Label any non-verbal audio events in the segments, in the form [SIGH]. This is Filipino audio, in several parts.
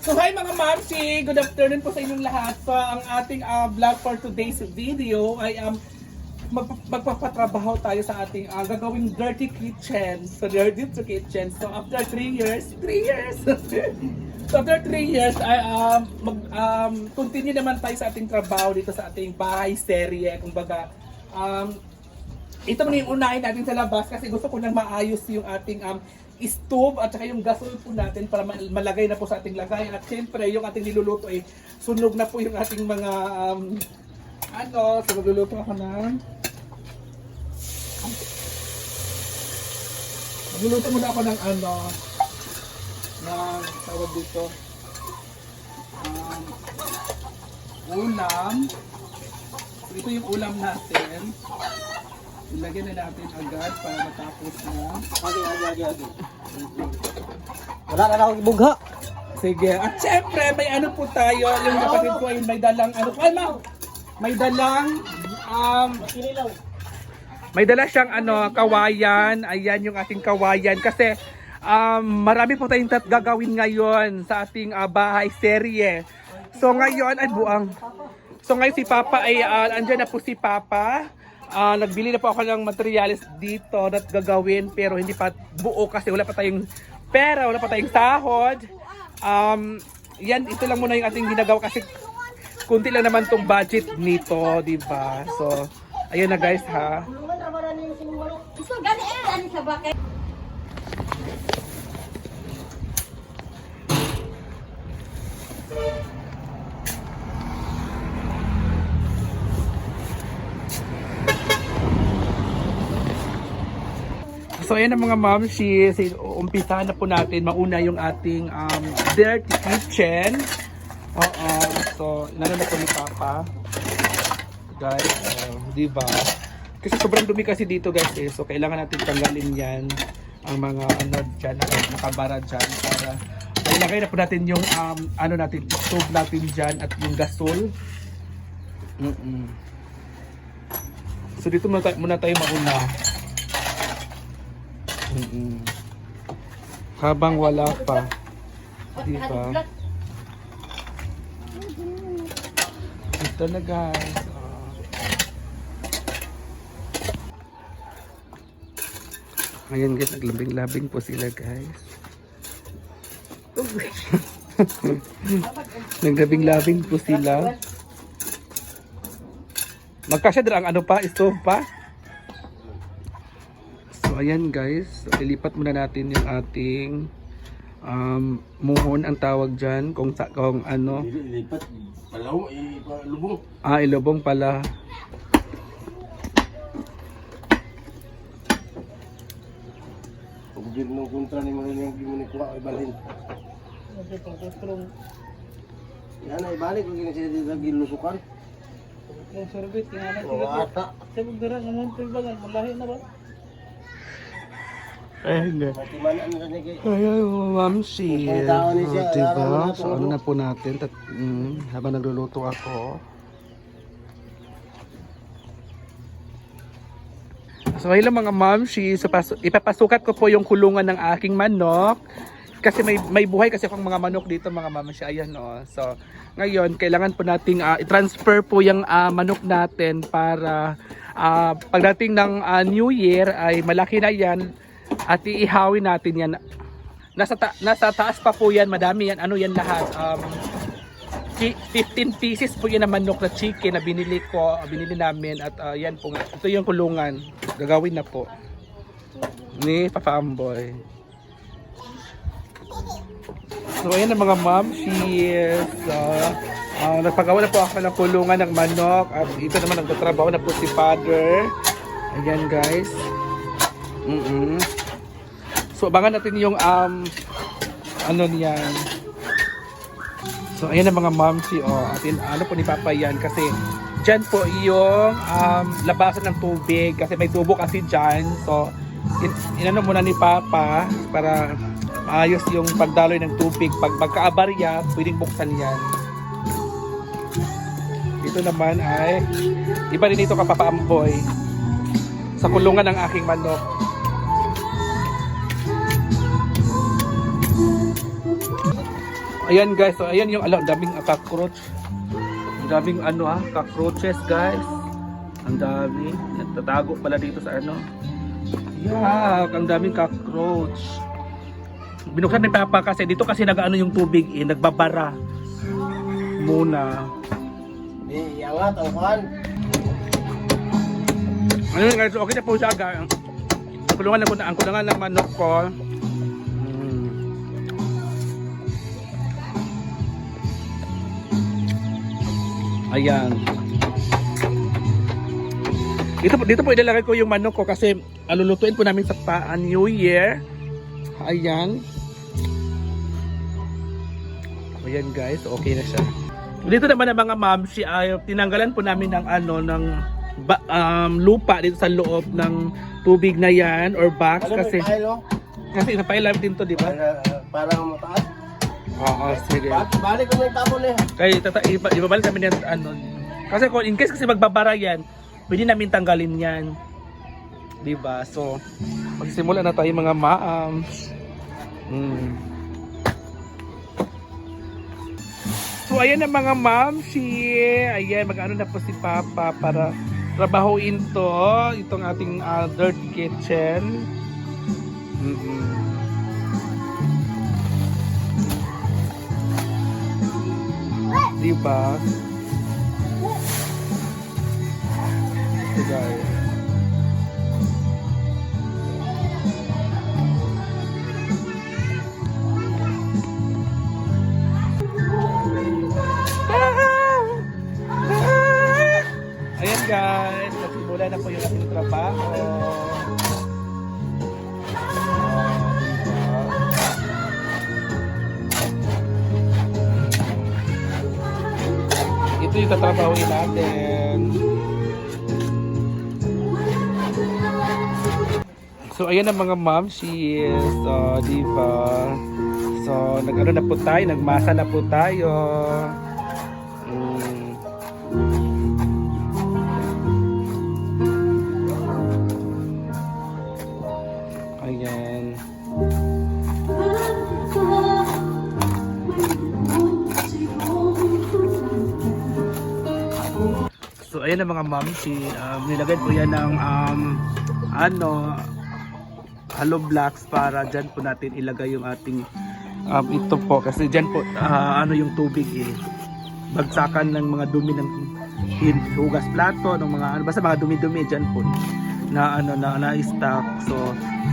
So hi mga mamsi! Good afternoon po sa inyong lahat. So ang ating uh, vlog for today's video ay um, mag magpapatrabaho tayo sa ating uh, gagawing dirty kitchen. So dirty kitchen. So after 3 years, 3 years! [LAUGHS] so after 3 years, ay um, mag, um, continue naman tayo sa ating trabaho dito sa ating bahay serye. Kumbaga, um, ito muna yung unahin natin sa labas kasi gusto ko nang maayos yung ating um, stove at saka yung gasol po natin para ma- malagay na po sa ating lagay at syempre yung ating niluluto ay sunog na po yung ating mga um, ano, so magluluto ako ng magluluto muna ako ng ano ng tawag dito. Um, ulam. Ito yung ulam natin ilagyan na natin agad para matapos na Agi, agi, agi, agi. Wala na akong ibugha. Sige. At syempre, may ano po tayo, yung kapatid ko ay may dalang, ano, ay ma, may dalang, um, may dala siyang ano, kawayan. Ayan yung ating kawayan. Kasi, um, marami po tayong tat gagawin ngayon sa ating ah, bahay serye. So ngayon, ay buang. So ngayon si Papa ay, uh, andyan na po si Papa. Ah, nagbili na po ako ng materials dito na gagawin pero hindi pa buo kasi wala pa tayong pera, wala pa tayong sahod. Um, yan, ito lang muna yung ating ginagawa kasi kunti lang naman tong budget nito, di ba? So, ayun na guys ha. So, gani eh, sa bakit? So ayan ang mga mamshi, so, umpisahan na po natin mauna yung ating um, dirty kitchen. Oo, so inano na po ni Papa. Guys, uh, di ba? Kasi sobrang dumi kasi dito guys eh, so kailangan natin tanggalin yan ang mga ano dyan, naka- nakabara dyan para ilagay na po natin yung um, ano natin, stove natin dyan at yung gasol. Mm-mm. So dito muna, tayo- muna tayo mauna. Habang wala pa. Di ba? Ito na guys. Oh. Ayan guys, naglabing-labing po sila guys. [LAUGHS] Naglabing-labing po sila. Magkasya ang ano pa, stove pa. Ayan guys, so, ilipat muna natin yung ating um, muhon ang tawag dyan kung, sa, kung ano, Lipat. Palaw, ipalubong. ah ilobong pala. Mo kontra ni mga yung gimuni ko ibalhin. Yan ay balik kung sila dito gilusukan. Yung sorbet, kinalang O ata. Sa magdara, naman ba? Malahi na ba? Matimanan na niya kay. Ay, ay, oh, ma'am, si... Siya, Oh, diba? So, ano na po natin, tat, mm, habang nagluluto ako. So, hello mga mamshi. So, pas- ipapasukat ko po yung kulungan ng aking manok. Kasi may may buhay kasi akong mga manok dito mga mamshi. Ayan o. So, ngayon, kailangan po nating ah, i-transfer po yung ah, manok natin para ah, pagdating ng ah, New Year ay malaki na yan at iihawin natin yan. Nasa, ta- nasa taas pa po yan, madami yan. Ano yan lahat? Um, chi- 15 pieces po yun na manok na chicken na binili ko, binili namin at ah, yan po. Ito yung kulungan. Gagawin na po. Ni Papa Amboy. So ayan ang mga mom, she's uh, nagpagawa na po ako ng kulungan ng manok at ito naman nagtatrabaho na po si father. Ayan guys. Mm So abangan natin yung um, ano niyan. So ayan ang mga mamsi oh, atin ano po ni Papa yan kasi diyan po yung um, labasan ng tubig kasi may tubo kasi diyan. So in, inano muna ni Papa para maayos yung pagdaloy ng tubig. Pag magkaabarya, pwedeng buksan yan. Ito naman ay iba rin ito kapapaamboy sa kulungan ng aking manok. Ayan guys, so ayan yung ala, ang daming ah, cockroach. Daming ano ah, cockroaches guys. Ang dami. Nagtatago pala dito sa ano. Yak, ang daming cockroach. Binuksan ni Papa kasi dito kasi nag-ano yung tubig eh, nagbabara. Muna. Di, iangat ang kuhan. Ayun guys, okay na po siya guys. Kulungan na ko na ang kulungan ng manok ko. Ayan. Dito po, dito po ilalagay ko yung manok ko kasi alulutuin po namin sa pa New Year. Ayan. Ayan guys, okay na siya. Dito naman ang mga ma'am, si ay tinanggalan po namin ng ano ng ba, um, lupa dito sa loob ng tubig na yan or box Ano kasi oh? kasi napailam din to, di ba? Para, parang mataas. Oo, sige. Ba- Balik ko na yung tapon eh. Kaya tata iba, ibabalik kami yan ano. Kasi kung in case kasi magbabara yan, pwede namin tanggalin yan. 'Di ba? So magsisimula na tayo mga maam. Mm. So ayan na mga ma'am, si ayan mag-ano na po si Papa para trabahuin to itong ating ah, dirty kitchen. Mm-mm. Di ba? Ito guys. Tatrabahuin natin. So ayan ang mga momshies, so di ba? So nag-ano na po tayo, nagmasa na po tayo. Mm. Ayan. Ayan ang mga momshi, um, nilagay po yan ng um, ano, hollow blocks para dyan po natin ilagay yung ating um, ito po. Kasi dyan po ah, ano yung tubig eh bagsakan ng mga dumi ng hugas plato ng mga ano basta mga dumi-dumi dyan po na ano na na stock. So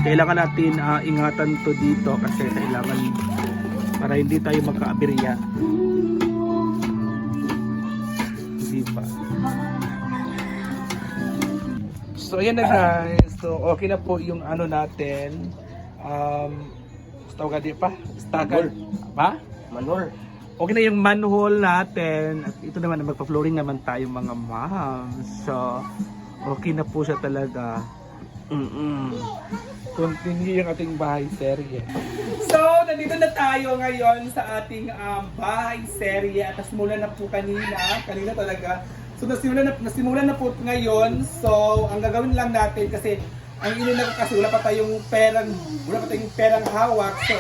kailangan natin ah, ingatan to dito kasi kailangan para hindi tayo magkaaberya di ba So ayan na guys. So okay na po yung ano natin. Um tawag di pa? Stagal. Ba? Manor. Okay na yung manhole natin. At ito naman magpa-flooring naman tayo mga ma'am. So okay na po siya talaga. Mm-mm. Continue yung ating bahay serye. So, nandito na tayo ngayon sa ating um, bahay serye at nasimulan na po kanina. Kanina talaga. So, nasimulan na, nasimulan na po ngayon. So, ang gagawin lang natin kasi ang inuna ko kasi wala pa tayong perang, wala pa tayong perang hawak. So,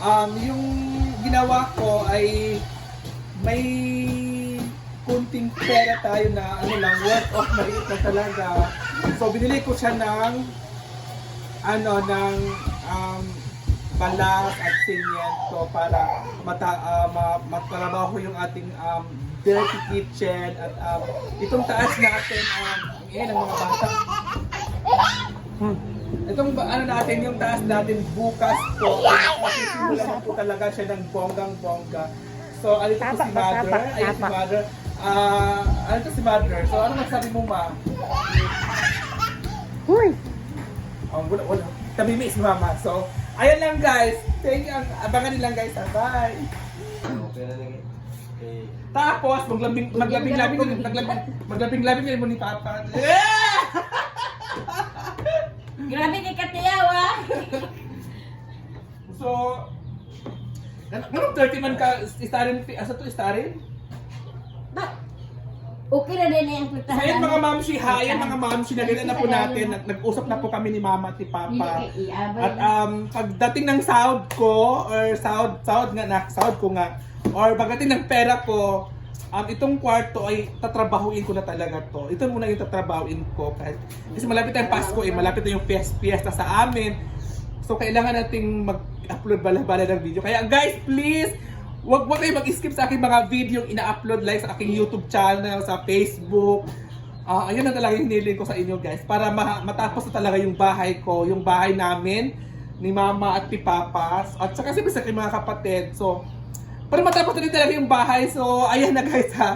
um, yung ginawa ko ay may kunting pera tayo na ano lang, worth of maliit na talaga. So, binili ko siya ng ano ng um, balas at simyento para mata, uh, ma, matrabaho yung ating um, dirty kitchen at um, itong taas natin um, yan ang mga bata hmm. itong ano natin yung taas natin bukas po masisimula na po talaga siya ng bonggang bongga so alito po si mother ayun si mother ah alito si mother so ano masabi mo ma Huy! Oh, wala, wala. Tamimi si mama. So, ayan lang guys. Thank you. Ang- Abangan nilang guys. ah. Bye. Okay na lang eh. Eh, Tapos, maglabing, maglabing labing, maglabing, maglabing labing mo ni Papa. [LAUGHS] Grabe kay Katiyaw ah! So, ano 30 man ka, istarin, asa to istarin? Ba? Okay na din yung So putahan. ayan mga mamshi, ha, ayan mga mamshi, naganda na po natin, Nag- nag-usap na po kami ni mama at ni papa. At um, pagdating ng sahod ko, or sahod, sahod nga na, sahod ko nga, or pagdating ng pera ko, um, itong kwarto ay tatrabahuin ko na talaga to. Ito muna yung tatrabahuin ko. Kasi, kasi malapit na yung Pasko, eh, malapit na yung fies- fiesta sa amin. So kailangan nating mag-upload bala-bala ng video. Kaya guys, please, wag wag kayo mag-skip sa aking mga video yung ina-upload live sa aking YouTube channel, sa Facebook. Ah, ayun na talaga yung hiniling ko sa inyo guys para ma- matapos na talaga yung bahay ko, yung bahay namin ni Mama at ni Papas at saka siyempre mga kapatid. So, para matapos na din talaga yung bahay. So, ayan na guys ha.